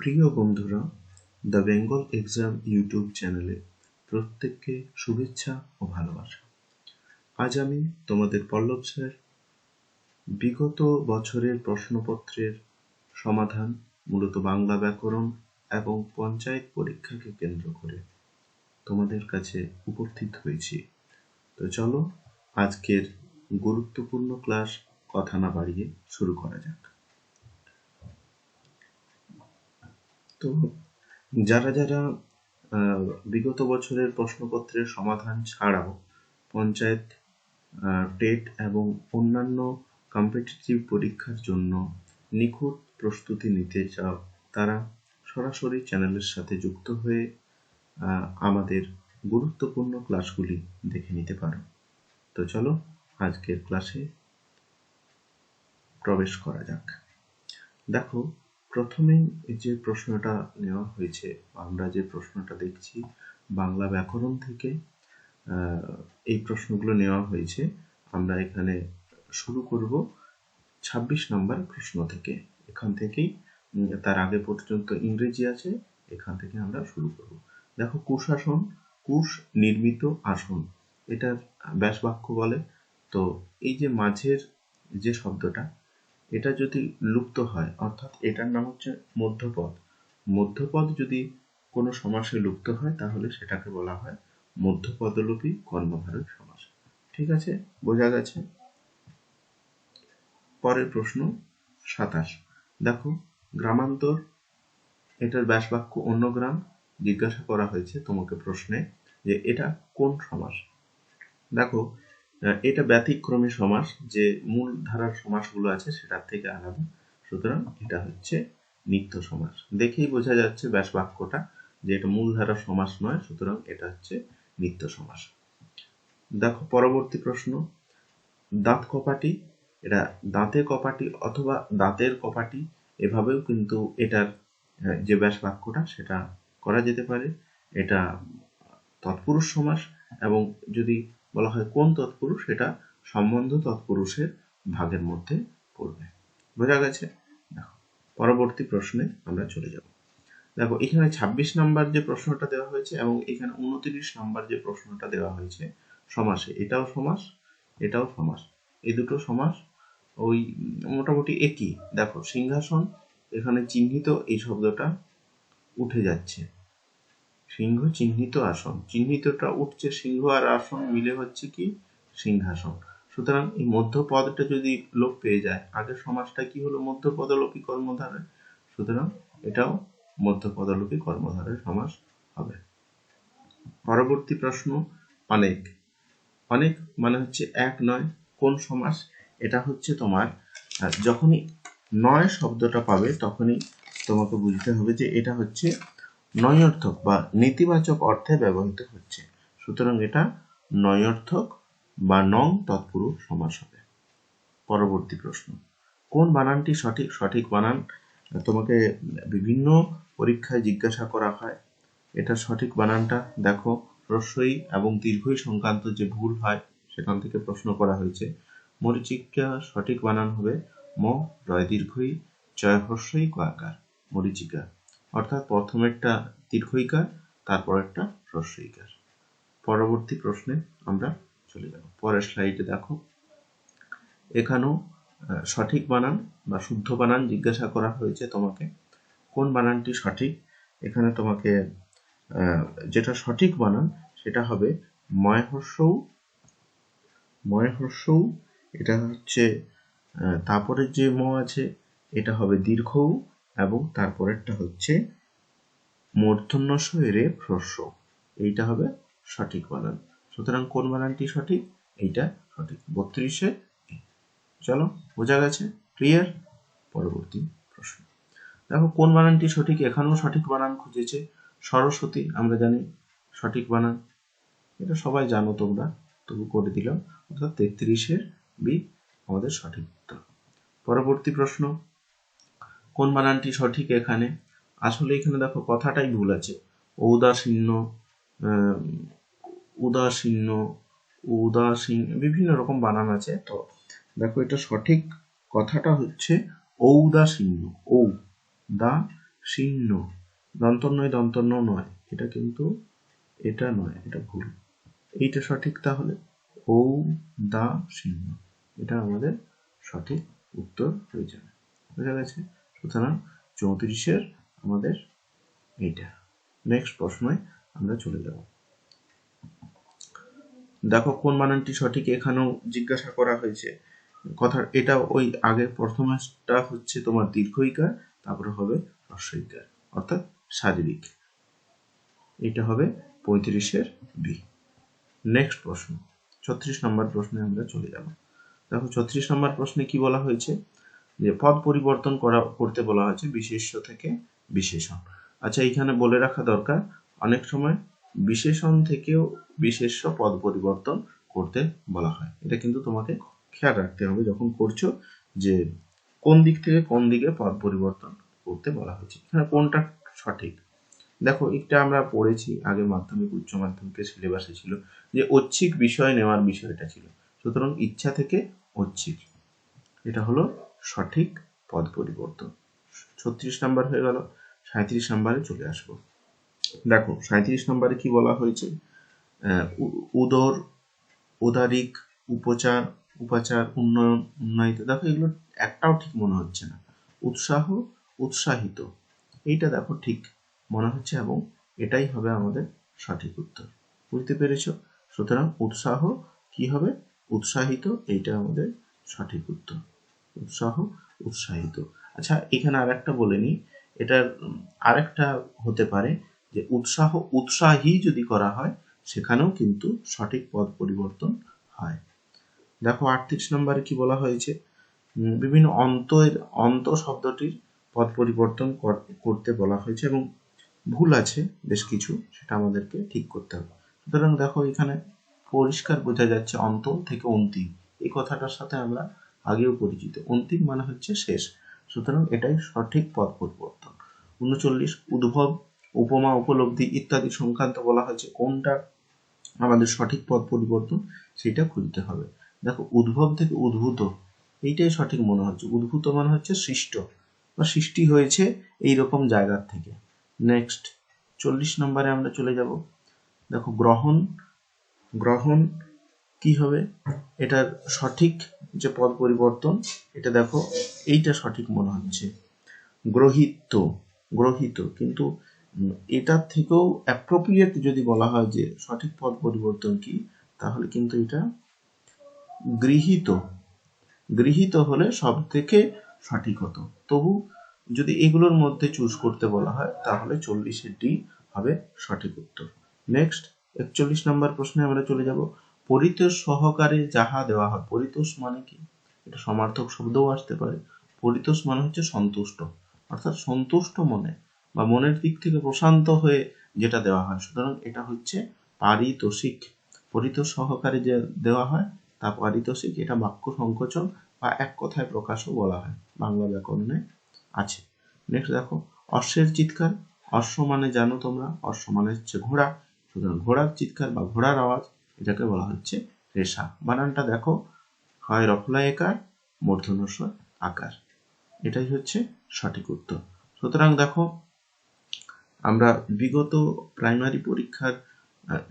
প্রিয় বন্ধুরা, the Bengal exam YouTube চ্যানেলে প্রত্যেককে শুভেচ্ছা ও ভালোবাসা। আজ আমি তোমাদের পল্লব স্যার বিগত বছরের প্রশ্নপত্রের সমাধান, মূলত বাংলা ব্যাকরণ এবং পঞ্চায়েত পরীক্ষাকে কেন্দ্র করে তোমাদের কাছে উপস্থিত হয়েছি। তো চলো, আজকের গুরুত্বপূর্ণ ক্লাস কথা না বাড়িয়ে শুরু করা যাক। তো যারা যারা বিগত বছরের প্রশ্নপত্রের সমাধান ছাড়াও পঞ্চায়েত টেট এবং অন্যান্য কম্পিটিটিভ পরীক্ষার জন্য নিখুঁত প্রস্তুতি নিতে চাও, তারা সরাসরি চ্যানেলের সাথে যুক্ত হয়ে আমাদের গুরুত্বপূর্ণ ক্লাসগুলি দেখে নিতে পারো। তো চলো, আজকের ক্লাসে প্রবেশ করা যাক। দেখো প্রথমেই যে প্রশ্নটা নেওয়া হয়েছে, আমরা যে প্রশ্নটা দেখছি বাংলা ব্যাকরণ থেকে এই প্রশ্নগুলো নেওয়া হয়েছে, আমরা এখানে শুরু করব ২৬ নম্বর প্রশ্ন থেকে। এখান থেকেই তার আগে পর্যন্ত ইংরেজি আছে, এখান থেকে আমরা শুরু করব। দেখো কুশাসন কুশ নির্মিত আসন, এটার ব্যাস বাক্য বলে। তো এই যে মাঝের যে শব্দটা এটা যদি লুপ্ত হয়, অর্থাৎ এটার নাম হচ্ছে মধ্যপদ। মধ্যপদ যদি কোনো সমাসে লুপ্ত হয়, তাহলে সেটাকে বলা হয় মধ্যপদলোপী কর্মধারক সমাস। ঠিক আছে? বোঝা গেছে? পরের প্রশ্ন সাতাশ। দেখো, গ্রামান্তর, এটার ব্যাস বাক্য অন্য গ্রাম। জিজ্ঞাসা করা হয়েছে তোমাকে প্রশ্নে যে এটা কোন সমাস? দেখো এটা ব্যতিক্রমী সমাস যে মূল ধারার সমাসগুলো আছে সেটার থেকে আলাদা। সুতরাং এটা হচ্ছে নিত্য সমাস। দেখেই বোঝা যাচ্ছে ব্যাস বাক্যটা যে এটা মূল ধারার সমাস নয়, সুতরাং এটা হচ্ছে নিত্য সমাস। দেখো, পরবর্তী প্রশ্ন। দাঁত কপাটি, এটা দাঁতে কপাটি অথবা দাঁতের কপাটি এভাবেও কিন্তু এটার যে ব্যাস বাক্যটা সেটা করা যেতে পারে। এটা তৎপুরুষ সমাস এবং যদি বলা হয় কোন তৎপুরুষ? সেটা সম্বন্ধ তৎপুরুষের ভাগের মধ্যে পড়বে। বোঝা গেছে? দেখো, পরবর্তী প্রশ্নে আমরা চলে যাব। দেখো, এখানে ২৬ নাম্বার যে প্রশ্নটা দেওয়া হয়েছে এবং এখানে উনত্রিশ নাম্বার যে প্রশ্নটা দেওয়া হয়েছে, সমাসে। এটাও সমাস এটাও সমাস। এই দুটো সমাস ওই মোটামুটি একই। দেখো, সিংহাসন এখানে চিহ্নিত এই শব্দটা উঠে যাচ্ছে। সিংহ চিহ্নিত আসন। চিহ্নিতটা উঠছে সিংহ আর আসন মিলে হচ্ছে কি? সিংহাসন। সুতরাং এই মধ্যপদটা যদি লোপ পেয়ে যায়, আগের সমাজটা কি হলো? মধ্যপদলোপী কর্মধারে। সুতরাং এটাও মধ্যপদলোপী কর্মধারের সমাস হবে। পরবর্তী প্রশ্ন, অনেক। অনেক মানে হচ্ছে এক নয়। কোন সমাস এটা হচ্ছে তোমার যখনই নয় শব্দটা পাবে তখনই তোমাকে বুঝতে হবে যে এটা হচ্ছে নয়র্থক বা নেতিবাচক অর্থে ব্যবহৃত হচ্ছে। সুতরাং এটা নয়র্থক বা নং তৎপুরুষ সমাস হবে। পরবর্তী প্রশ্ন। কোন বানানটি সঠিক সঠিক বানান? তোমাকে বিভিন্ন পরীক্ষায় জিজ্ঞাসা করা হয়। এটা সঠিক বানানটা? দেখো, হ্রস্বই এবং দীর্ঘই সংক্রান্ত যে ভুল হয়, সেখান থেকে প্রশ্ন করা হয়েছে। মরিচিকা সঠিক বানান হবে ম, রয় দীর্ঘই জয় হ্রস্বই কয়াকার মরিচিকা অর্থাৎ প্রথমেরটা দীর্ঘইকার তারপরেরটা হ্রস্বইকার পরবর্তী প্রশ্নে আমরা চলে যাব। পরের স্লাইডে দেখো। এখানেও সঠিক বানান বা শুদ্ধ বানান জিজ্ঞাসা করা হয়েছে তোমাকে। কোন বানানটি সঠিক? এখানে তোমাকে যেটা সঠিক বানান, সেটা হবে ময় হর্ষৌ ময় হর্ষৌ এটা হচ্ছে তারপরে যে ম আছে, এটা হবে দীর্ঘ এবং তারপরেরটা হচ্ছে মূর্ধন্য এরে হ্রস্ব এইটা হবে সঠিক বানান। সুতরাং কোন বানানটি সঠিক? এইটা সঠিক। বত্রিশে চলো, বোঝা গেছে? ক্লিয়ার? পরবর্তী প্রশ্ন। দেখো, কোন বানানটি সঠিক? এখানেও সঠিক বানান খুঁজেছে। সরস্বতী, আমরা জানি, সঠিক বানান। এটা সবাই জানো তোমরা, তবু করে দিলাম। অর্থাৎ তেত্রিশের বি আমাদের সঠিক উত্তর। পরবর্তী প্রশ্ন। কোন বানানটি সঠিক এখানে? আসলে এখানে দেখো কথাটাই ভুল আছে। ঔদাসীন্য আহ, উদাসীন্য উদাসীন বিভিন্ন রকম বানান আছে। তো দেখো এটা সঠিক কথাটা হচ্ছে ঔদাসীন্য ঔ দা শীর্ণ দন্তন্নয় দন্তন্য নয় এটা কিন্তু এটা নয় এটা ভুল। এইটা সঠিক তাহলে? ঔ দা শীর্ণ এটা আমাদের সঠিক উত্তর হয়ে যাবে। বোঝা গেছে? সুতরাং চৌত্রিশের আমাদের এইটা নেক্সট প্রশ্নে আমরা চলে যাব। দেখো, কোন বানানটি সঠিক এখানেও জিজ্ঞাসা করা হয়েছে। কথা, এটা ওই আগের প্রথমটা হচ্ছে তোমার দীর্ঘইকার তারপরে হবে হ্রস্বইকার অর্থাৎ শারীরিক। এটা হবে পঁয়ত্রিশের বি নেক্সট প্রশ্ন, ছত্রিশ নম্বর প্রশ্নে আমরা চলে যাব। দেখো, ছত্রিশ নম্বর প্রশ্নে কি বলা হয়েছে? যে পদ পরিবর্তন করা, করতে বলা হয়েছে বিশেষ্য থেকে বিশেষণ। আচ্ছা এখানে বলে রাখা দরকার, অনেক সময় বিশেষণ থেকেও বিশেষ্য পদ পরিবর্তন করতে বলা হয়। এটা কিন্তু তোমাকে খেয়াল রাখতে হবে যখন করছ যে কোন দিক থেকে কোন দিকে পদ পরিবর্তন করতে বলা হয়েছে। এখানে কোনটা সঠিক? দেখো, এটা আমরা পড়েছি, আগে মাধ্যমিক, উচ্চ মাধ্যমিকের সিলেবাসে ছিল যে ঐচ্ছিক বিষয় নেওয়ার বিষয়টা ছিল। সুতরাং ইচ্ছা থেকে ঐচ্ছিক। এটা হলো সঠিক পদ পরিবর্তন। ছত্রিশ নাম্বার হয়ে গেল সাঁত্রিশ নাম্বারে চলে আসব। দেখো সাঁত্রিশ নাম্বারে কি বলা হয়েছে? উদর, উদারিক, উপচার, উপাচার, উন্নয়ন, উন্নয়িত। দেখো, এগুলো একটাও ঠিক মনে হচ্ছে না। উৎসাহ, উৎসাহিত। এইটা দেখো ঠিক মনে হচ্ছে এবং এটাই হবে আমাদের সঠিক উত্তর। বুঝতে পেরেছ? সুতরাং উৎসাহ কি হবে? উৎসাহিত, এইটা আমাদের সঠিক উত্তর। উৎসাহ উৎসাহিত। আচ্ছা এখানে আর একটা বলে নি এটার আরেকটা হতে পারে যে উৎসাহ উৎসাহী যদি করা হয়, সেখানেও কিন্তু সঠিক পদ পরিবর্তন হয়। দেখো, আটত্রিশ নম্বরে কি বলা হয়েছে? বিভিন্ন অন্তের, অন্ত শব্দটির পদ পরিবর্তন করতে বলা হয়েছে এবং ভুল আছে, বেশ কিছু, সেটা আমাদেরকে ঠিক করতে হবে। সুতরাং দেখো, এখানে পরিষ্কার বোঝা যাচ্ছে অন্ত থেকে অন্তিম। এই কথাটার সাথে আমরা আগেও পরিচিত। অন্তিম মানে হচ্ছে শেষ। সুতরাং এটাই সঠিক পদ পরিবর্তন। উনচল্লিশ, উদ্ভব, উপমা, উপলব্ধি ইত্যাদি সংক্রান্ত বলা হয়েছে। কোনটা আমাদের সঠিক পদ পরিবর্তন? সেটা খুঁজতে হবে। দেখো, উদ্ভব থেকে উদ্ভূত, এইটাই সঠিক মনে হচ্ছে। উদ্ভূত মানে হচ্ছে সৃষ্ট, বা সৃষ্টি হয়েছে এই রকম জায়গার থেকে। নেক্সট চল্লিশ নম্বরে আমরা চলে যাব। দেখো, গ্রহণ গ্রহণ কি হবে? এটার সঠিক যে পদ পরিবর্তন, এটা দেখো, এইটা সঠিক মনে হচ্ছে। গ্রহিত গ্রহিত, কিন্তু এটার থেকেও অ্যাপ্রোপ্রিয়েট যদি বলা হয় যে সঠিক পদ পরিবর্তন কি, তাহলে কিন্তু এটা গৃহীত। গৃহীত হলে সব থেকে সঠিক হতো। তবু যদি এগুলোর মধ্যে চুজ করতে বলা হয়, তাহলে চল্লিশের ডি হবে সঠিক উত্তর। নেক্সট একচল্লিশ নম্বর প্রশ্নে আমরা চলে যাব। পরিতোষ সহকারে যাহা দেওয়া হয়, পরিতোষ মানে কি? এটা সমার্থক শব্দও আসতে পারে। পরিতোষ মানে হচ্ছে সন্তুষ্ট। অর্থাৎ সন্তুষ্ট মনে বা মনের দিক থেকে প্রশান্ত হয়ে যেটা দেওয়া হয়। সুতরাং এটা হচ্ছে পারিতোষিক। পরিতোষ সহকারে যে দেওয়া হয়, তা পারিতোষিক, এটা বাক্য সংকোচন বা এক কথায় প্রকাশও বলা হয়। বাংলা ব্যাকরণে আছে। নেক্সট দেখো, অশ্বের চিৎকার। অশ্ব মানে জানো তোমরা? অশ্ব মানে হচ্ছে ঘোড়া। সুতরাং ঘোড়ার চিৎকার বা ঘোড়ার আওয়াজ এটাকে বলা হচ্ছে রেশা। বানানটা দেখো, হয় রফলা একার মূর্ধনস্ব আকার। এটাই হচ্ছে সঠিক উত্তর। সুতরাং দেখো, আমরা বিগত প্রাইমারি পরীক্ষার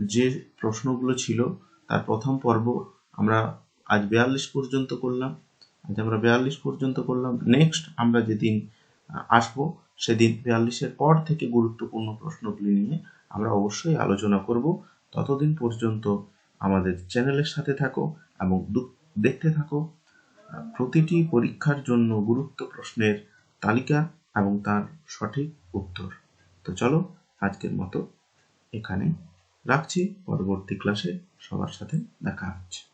যে প্রশ্নগুলো ছিল, তার প্রথম পর্ব আমরা আজ বিয়াল্লিশ পর্যন্ত করলাম। আজ আমরা বিয়াল্লিশ পর্যন্ত করলাম। নেক্সট আমরা যেদিন আসব, সেদিন বিয়াল্লিশের পর থেকে গুরুত্বপূর্ণ প্রশ্নগুলি নিয়ে আমরা অবশ্যই আলোচনা করব। ততদিন পর্যন্ত আমাদের চ্যানেলের সাথে থাকো এবং দেখতে থাকো প্রতিটি পরীক্ষার জন্য গুরুত্ব প্রশ্নের তালিকা এবং তার সঠিক উত্তর। তো চলো, আজকের মতো এখানে রাখছি। পরবর্তী ক্লাসে সবার সাথে দেখা হচ্ছে।